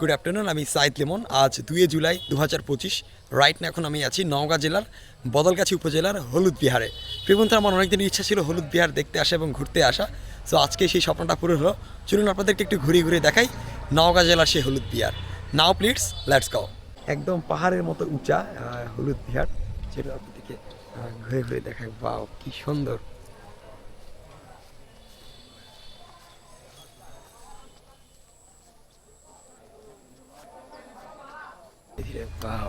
Good afternoon আমি Saeed lemon. আজ দুই জুলাই দু হাজার পঁচিশ। রাইট না এখন আমি আছি নওগাঁ জেলার বদলগাছি উপজেলার হলুদ বিহারে। প্রিবন্ধু আমার অনেকদিন ইচ্ছা ছিল হলুদ বিহার দেখতে আসা এবং ঘুরতে আসা। সো আজকে সেই স্বপ্নটা পুরো হলো। চলুন আপনাদেরকে একটু ঘুরে ঘুরে দেখাই নওগাঁ জেলার সেই হলুদ বিহার। নাও প্লিটস লেটস গাও একদম পাহাড়ের মতো উঁচা হলুদ বিহার, যেটা আপনাদেরকে ঘুরে ঘুরে দেখাই। বাও কি সুন্দর। বাও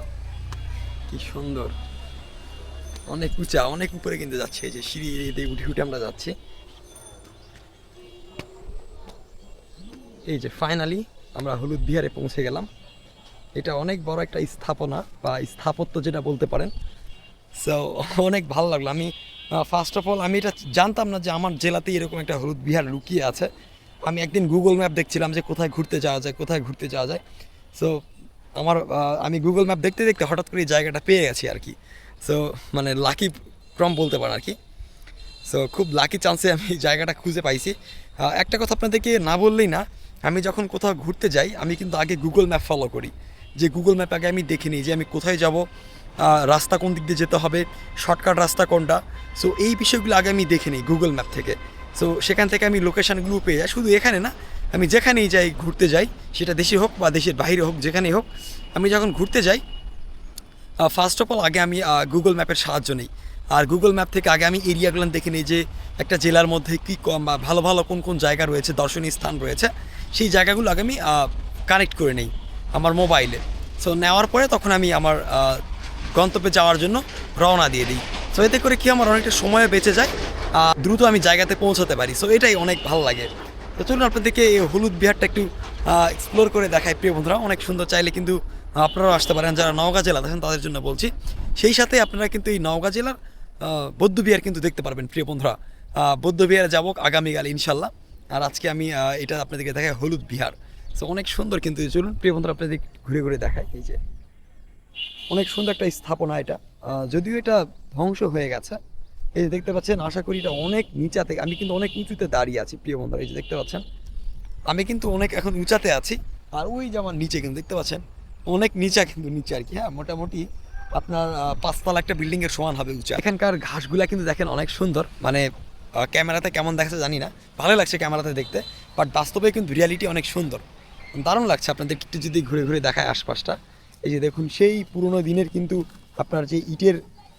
কি সুন্দর। অনেক উঁচা, অনেক উপরে কিন্তু যাচ্ছে এই যে সিঁড়ি দিয়ে উঠে উঠে আমরা যাচ্ছি। এই যে ফাইনালি আমরা হলুদ বিহারে পৌঁছে গেলাম। এটা অনেক বড় একটা স্থাপনা বা স্থাপত্য যেটা বলতে পারেন। সো অনেক ভালো লাগল। আমি ফার্স্ট অফ অল আমি এটা জানতাম না যে আমার জেলাতেই এরকম একটা হলুদ বিহার লুকিয়ে আছে। আমি একদিন গুগল ম্যাপ দেখছিলাম যে কোথায় ঘুরতে যাওয়া যায়, কোথায় ঘুরতে যাওয়া যায়। সো আমার আমি গুগল ম্যাপ দেখতে দেখতে হঠাৎ করে জায়গাটা পেয়ে গেছি আর কি। সো মানে লাকি ক্রম বলতে পারেন আর কি। সো খুব লাকি চান্সে আমি জায়গাটা খুঁজে পাইছি। একটা কথা আপনাদেরকে না বললেই না, আমি যখন কোথাও ঘুরতে যাই, আমি কিন্তু আগে গুগল ম্যাপ ফলো করি। যে গুগল ম্যাপ আগে আমি দেখে নিই যে আমি কোথায় যাব রাস্তা কোন দিক দিয়ে যেতে হবে শর্টকাট রাস্তা কোনটা। সো এই বিষয়গুলো আগে আমি দেখে নিই গুগল ম্যাপ থেকে। সো সেখান থেকে আমি লোকেশানগুলো পেয়ে যাই। শুধু এখানে না আমি যেখানেই যাই, ঘুরতে যাই, সেটা দেশে হোক বা দেশের বাইরে হোক, যেখানেই হোক, আমি যখন ঘুরতে যাই ফার্স্ট অফ অল আগে আমি গুগল ম্যাপের সাহায্য নিই। আর গুগল ম্যাপ থেকে আগে আমি এরিয়াগুলো দেখে নিই যে একটা জেলার মধ্যে কী কম বা ভালো ভালো কোন কোন জায়গা রয়েছে, দর্শনীয় স্থান রয়েছে। সেই জায়গাগুলো আগে আমি কানেক্ট করে নিই আমার মোবাইলে সো নেওয়ার পরে তখন আমি আমার গন্তব্যে যাওয়ার জন্য রওনা দিয়ে দিই। সো এতে করে কি আমার অনেকটা সময় বেঁচে যায় দ্রুত আমি জায়গাতে পৌঁছাতে পারি। সো এটাই অনেক ভালো লাগে। তো চলুন আপনাদেরকে এই হলুদ বিহারটা একটু এক্সপ্লোর করে দেখাই প্রিয় বন্ধুরা। অনেক সুন্দর চাইলে কিন্তু আপনারাও আসতে পারেন। যারা নওগাঁ জেলা দেখেন তাদের জন্য বলছি। সেই সাথে আপনারা কিন্তু এই নওগাঁ জেলার বৌদ্ধ বিহার কিন্তু দেখতে পারবেন প্রিয় বন্ধুরা। আহ, বৌদ্ধ বিহারে যাব আগামীকাল ইনশাল্লাহ আর আজকে আমি এটা আপনাদেরকে দেখাই হলুদ বিহার। সো অনেক সুন্দর কিন্তু চলুন প্রিয় বন্ধুরা আপনাদের ঘুরে ঘুরে দেখাই। এই যে অনেক সুন্দর একটা স্থাপনা এটা। যদিও এটা ধ্বংস হয়ে গেছে এই যে দেখতে পাচ্ছেন, আশা করি এটা অনেক নিচা থেকে, আমি কিন্তু অনেক উঁচুতে দাঁড়িয়ে আছি, প্রিয় বন্ধুরা, এই যে দেখতে পাচ্ছেন। আমি কিন্তু অনেক এখন উঁচাতে আছি, আর ওই যে আমার নিচে কিন্তু, দেখতে পাচ্ছেন, অনেক নিচা কিন্তু নিচে আর কি হ্যাঁ মোটামুটি আপনার পাঁচতলা একটা বিল্ডিং এর সমান হবে উঁচা। এখানকার ঘাসগুলা কিন্তু দেখেন অনেক সুন্দর মানে ক্যামেরাতে কেমন দেখাচ্ছে জানি না, ভালো লাগছে ক্যামেরাতে দেখতে বাট বাস্তবে কিন্তু রিয়ালিটি অনেক সুন্দর। দারুণ লাগছে আপনাদের একটু যদি ঘুরে ঘুরে দেখায় আশপাশটা। এই যে দেখুন, সেই পুরনো দিনের কিন্তু আপনার যে ইটের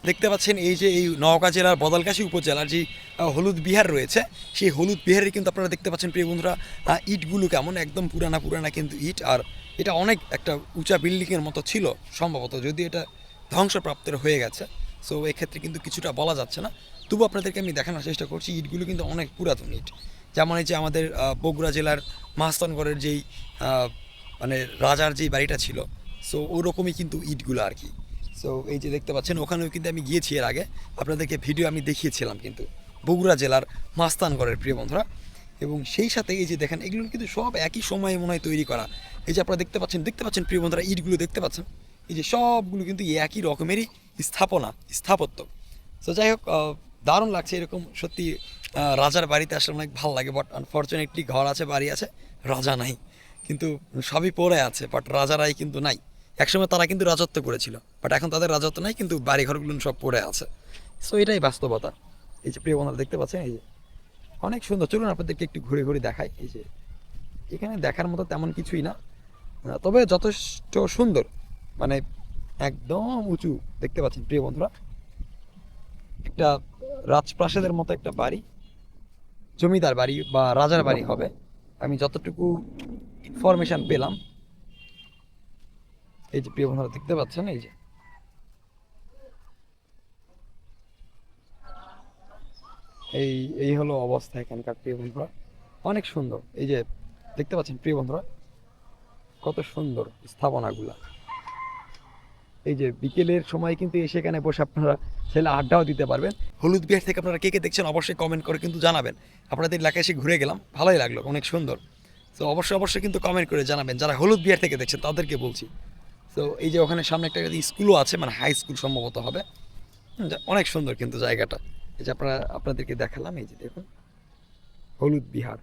দেখতে পাচ্ছেন এই যে এই নওগাঁ জেলার বদলকাশী উপজেলার যে হলুদ বিহার রয়েছে, সেই হলুদ বিহারে কিন্তু আপনারা দেখতে পাচ্ছেন প্রিয় বন্ধুরা ইটগুলো কেমন, একদম পুরানা পুরানা কিন্তু ইট, আর এটা অনেক একটা উঁচা বিল্ডিংয়ের মতো ছিল সম্ভবত যদি এটা ধ্বংসপ্রাপ্তের হয়ে গেছে সো এক্ষেত্রে কিন্তু কিছুটা বলা যাচ্ছে না। তবু আপনাদেরকে আমি দেখানোর চেষ্টা করছি, ইটগুলো কিন্তু অনেক পুরাতন ইট। যেমন এই যে আমাদের বগুড়া জেলার মাহস্তানগড়ের যেই মানে রাজার যেই বাড়িটা ছিল সো ওরকমই কিন্তু ইটগুলো আর কি। সো এই যে দেখতে পাচ্ছেন, ওখানেও কিন্তু আমি গিয়েছি এর আগে। আপনাদেরকে ভিডিও আমি দেখিয়েছিলাম কিন্তু। বগুড়া জেলার মাস্তানগড়ের প্রিয় বন্ধুরা। এবং সেই সাথে এই যে দেখেন, এগুলো কিন্তু সব একই সময়ে মনে হয় তৈরি করা। এই যে আপনারা দেখতে পাচ্ছেন দেখতে পাচ্ছেন প্রিয় বন্ধুরা, ইটগুলো দেখতে পাচ্ছেন? এই যে সবগুলো কিন্তু একই রকমেরই স্থাপনা, স্থাপত্য। সো যাই হোক দারুণ লাগছে এরকম। সত্যি রাজার বাড়িতে আসলে অনেক ভালো লাগে বাট আনফর্চুনেটলি ঘর আছে, বাড়ি আছে, রাজা নাই। কিন্তু সবই পড়ে আছে বাট রাজারাই কিন্তু নাই। একসময় তারা কিন্তু রাজত্ব করেছিল বাট এখন তাদের রাজত্ব নাই, কিন্তু বাড়ি ঘরগুলো সব পড়ে আছে। সো এটাই বাস্তবতা। এই যে প্রিয় বন্ধুরা, দেখতে পাচ্ছেন? এই যে অনেক সুন্দর। চলুন আপনাদেরকে একটু ঘুরে ঘুরে দেখাই। এই যে এখানে দেখার মতো তেমন কিছুই না। তবে যথেষ্ট সুন্দর। মানে একদম উঁচু, দেখতে পাচ্ছেন প্রিয় বন্ধুরা? একটা রাজপ্রাসাদের মতো একটা বাড়ি। জমিদার বাড়ি বা রাজার বাড়ি হবে। আমি যতটুকু ইনফরমেশন পেলাম এই যে প্রিয় বন্ধুরা, দেখতে পাচ্ছেন? এই যে। এই এই হলো অবস্থা এখানকার প্রিয় বন্ধুরা। অনেক সুন্দর। এই যে, দেখতে পাচ্ছেন প্রিয় বন্ধুরা? কত সুন্দর স্থাপনাগুলা। এই যে, বিকেলের সময় কিন্তু এসে এখানে বসে আপনারা ছেলে আড্ডাও দিতে পারবেন। হলুদ বিহার থেকে আপনারা কে কে দেখছেন অবশ্যই কমেন্ট করে কিন্তু জানাবেন। আপনাদের এলাকায় এসে ঘুরে গেলাম, ভালোই লাগল, অনেক সুন্দর। তো অবশ্যই অবশ্যই কিন্তু কমেন্ট করে জানাবেন। যারা হলুদ বিহার থেকে দেখছেন তাদেরকে বলছি। তো এই যে ওখানে সামনে একটা স্কুলও আছে মানে হাই স্কুল সম্ভবত হবে। অনেক সুন্দর কিন্তু জায়গাটা। এই যে আপনারা, আপনাদেরকে দেখালাম, এই যে দেখুন, হলুদ বিহার।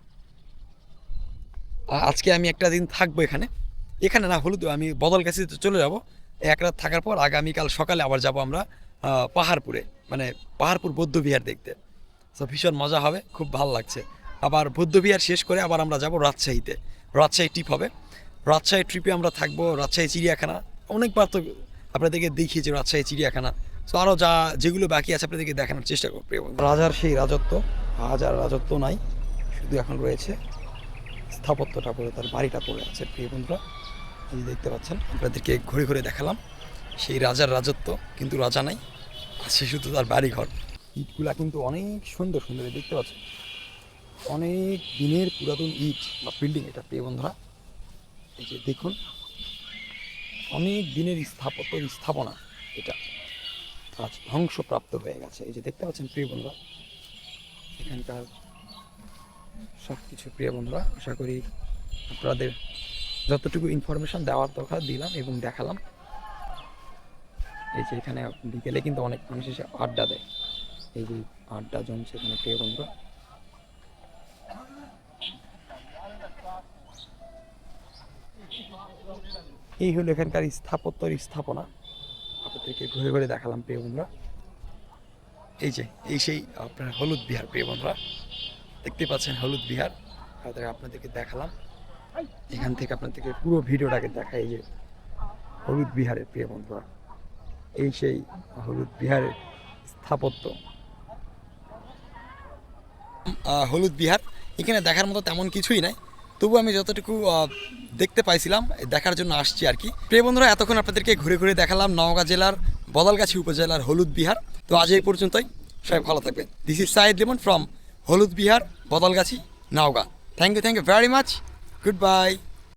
আজকে আমি একটা দিন থাকব এখানে। এখানে না, হলুদ, আমি বদল গাছে চলে যাব। এক রাত থাকার পর আগামীকাল সকালে আবার যাব আমরা পাহাড়পুরে মানে পাহাড়পুর বৌদ্ধবিহার দেখতে। তো ভীষণ মজা হবে, খুব ভালো লাগছে। আবার বৌদ্ধবিহার শেষ করে আবার আমরা যাব রাজশাহীতে। রাজশাহী ট্রিপ হবে। রাজশাহী ট্রিপে আমরা থাকব, রাজশাহী, চিড়িয়াখানা। অনেকবার তো আপনাদেরকে দেখিয়েছি রাজশাহী, চিড়িয়াখানা। তো আরও যা, যেগুলো বাকি আছে আপনাদেরকে দেখানোর চেষ্টা করব রাজার সেই রাজত্ব, আজ আর রাজত্ব নাই, শুধু এখন রয়েছে স্থাপত্যটা পড়ে, তার বাড়িটা পড়ে আছে, প্রিয় বন্ধুরা। এই দেখতে পাচ্ছেন, আপনাদেরকে ঘুরে ঘুরে দেখালাম। সেই রাজার রাজত্ব, কিন্তু রাজা নাই, আছে শুধু তার বাড়িঘর। ইটগুলা কিন্তু অনেক সুন্দর সুন্দর দেখতে পাচ্ছেন। অনেক দিনের পুরাতন ইট বা বিল্ডিং এটা, প্রিয় বন্ধুরা। এই যে দেখুন, অনেক দিনের স্থাপত্য স্থাপনা এটা আজ ধ্বংসপ্রাপ্ত হয়ে গেছে। এই যে দেখতে পাচ্ছেন প্রিয় বন্ধুরা, এখানকার সব কিছু প্রিয় বন্ধুরা, আশা করি আপনাদের যতটুকু ইনফরমেশন দেওয়ার দরকার দিলাম এবং দেখালাম। এই যে এখানে বিকেলে কিন্তু অনেক মানুষ এসে আড্ডা দেয়। এই যে আড্ডা জমছে এখানে প্রিয় বন্ধুরা। এই হলো এখানকার স্থাপত্যর স্থাপনা। আপনাদেরকে ঘুরে ঘুরে দেখালাম, প্রিয় বন্ধুরা। এই যে, এই সেই আপনার হলুদ বিহার, প্রিয় বন্ধুরা। দেখতে পাচ্ছেন হলুদ বিহার। আপনাদের, আপনাদেরকে দেখালাম। এখান থেকে আপনাদেরকে পুরো ভিডিওটাকে দেখা এই যে হলুদ বিহারের, প্রিয় বন্ধুরা। এই সেই হলুদ বিহারের স্থাপত্য। হলুদ বিহার, এখানে দেখার মতো তেমন কিছুই নাই। তবু আমি যতটুকু দেখতে পাইছিলাম, দেখার জন্য আসছি আর কি। প্রিয় বন্ধুরা, এতক্ষণ আপনাদেরকে ঘুরে ঘুরে দেখালাম নওগাঁ জেলার, বদলগাছি উপজেলার হলুদ বিহার। তো আজ এই পর্যন্তই। সবাই ভালো থাকবেন। This is Saeed Limon from Halud Bihar, Badalgachhi, Naogaon. Thank you thank you very much good bye